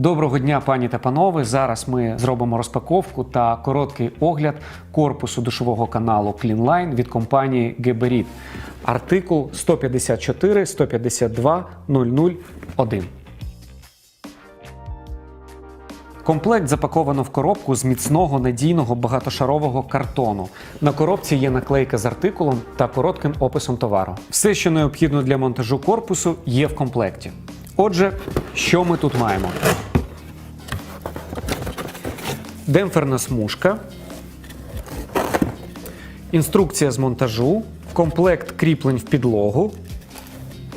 Доброго дня, пані та панове. Зараз ми зробимо розпаковку та короткий огляд корпусу душового каналу CleanLine від компанії Geberit. Артикул 154 152 001. Комплект запаковано в коробку з міцного надійного багатошарового картону. На коробці є наклейка з артикулом та коротким описом товару. Все, що необхідно для монтажу корпусу, є в комплекті. Отже, що ми тут маємо? Демпферна смужка, інструкція з монтажу, комплект кріплень в підлогу,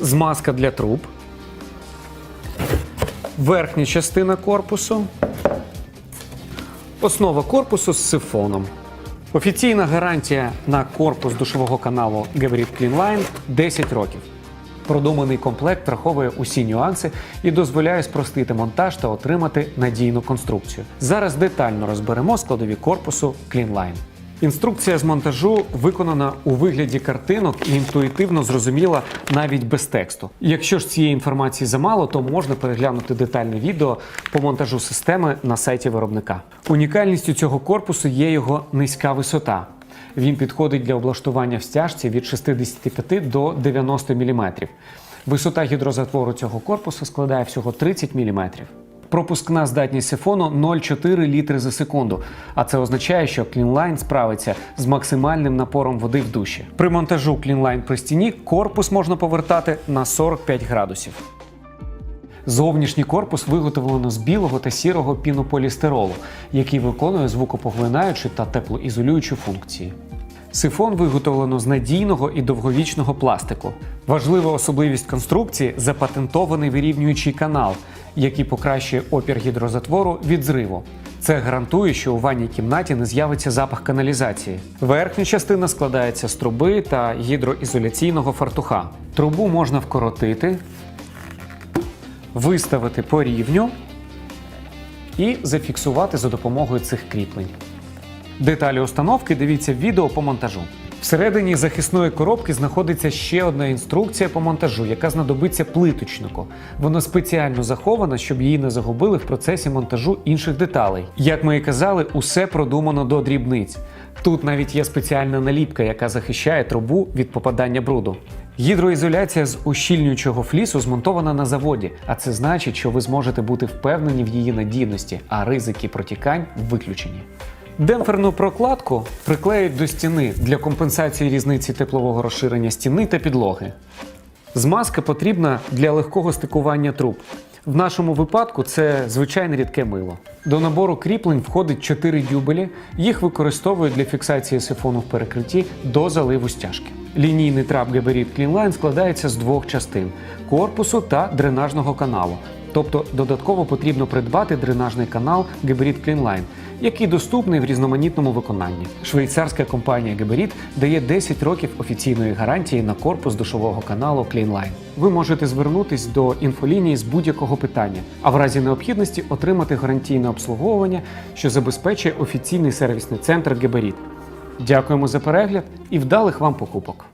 змазка для труб, верхня частина корпусу, основа корпусу з сифоном. Офіційна гарантія на корпус душового каналу Geberit CleanLine 10 років. Продуманий комплект враховує усі нюанси і дозволяє спростити монтаж та отримати надійну конструкцію. Зараз детально розберемо складові корпусу CleanLine. Інструкція з монтажу виконана у вигляді картинок і інтуїтивно зрозуміла навіть без тексту. Якщо ж цієї інформації замало, то можна переглянути детальне відео по монтажу системи на сайті виробника. Унікальністю цього корпусу є його низька висота. Він підходить для облаштування в стяжці від 65 до 90 мм. Висота гідрозатвору цього корпусу складає всього 30 мм. Пропускна здатність сифону 0,4 літри за секунду, а це означає, що CleanLine справиться з максимальним напором води в душі. При монтажу CleanLine при стіні корпус можна повертати на 45 градусів. Зовнішній корпус виготовлено з білого та сірого пінополістиролу, який виконує звукопоглинаючу та теплоізолюючу функції. Сифон виготовлено з надійного і довговічного пластику. Важлива особливість конструкції запатентований вирівнюючий канал, який покращує опір гідрозатвору від зриву. Це гарантує, що у ванній кімнаті не з'явиться запах каналізації. Верхня частина складається з труби та гідроізоляційного фартуха. Трубу можна вкоротити, виставити по рівню і зафіксувати за допомогою цих кріплень. Деталі установки дивіться в відео по монтажу. Всередині захисної коробки знаходиться ще одна інструкція по монтажу, яка знадобиться плиточнику. Вона спеціально захована, щоб її не загубили в процесі монтажу інших деталей. Як ми і казали, усе продумано до дрібниць. Тут навіть є спеціальна наліпка, яка захищає трубу від попадання бруду. Гідроізоляція з ущільнюючого флісу змонтована на заводі, а це значить, що ви зможете бути впевнені в її надійності, а ризики протікань виключені. Демпферну прокладку приклеюють до стіни для компенсації різниці теплового розширення стіни та підлоги. Змазка потрібна для легкого стикування труб. В нашому випадку це звичайне рідке мило. До набору кріплень входить 4 дюбелі. Їх використовують для фіксації сифону в перекритті до заливу стяжки. Лінійний трап габарит CleanLine складається з двох частин корпусу та дренажного каналу. Тобто додатково потрібно придбати дренажний канал Geberit CleanLine, який доступний в різноманітному виконанні. Швейцарська компанія Geberit дає 10 років офіційної гарантії на корпус душового каналу CleanLine. Ви можете звернутись до інфолінії з будь-якого питання, а в разі необхідності отримати гарантійне обслуговування, що забезпечує офіційний сервісний центр Geberit. Дякуємо за перегляд і вдалих вам покупок!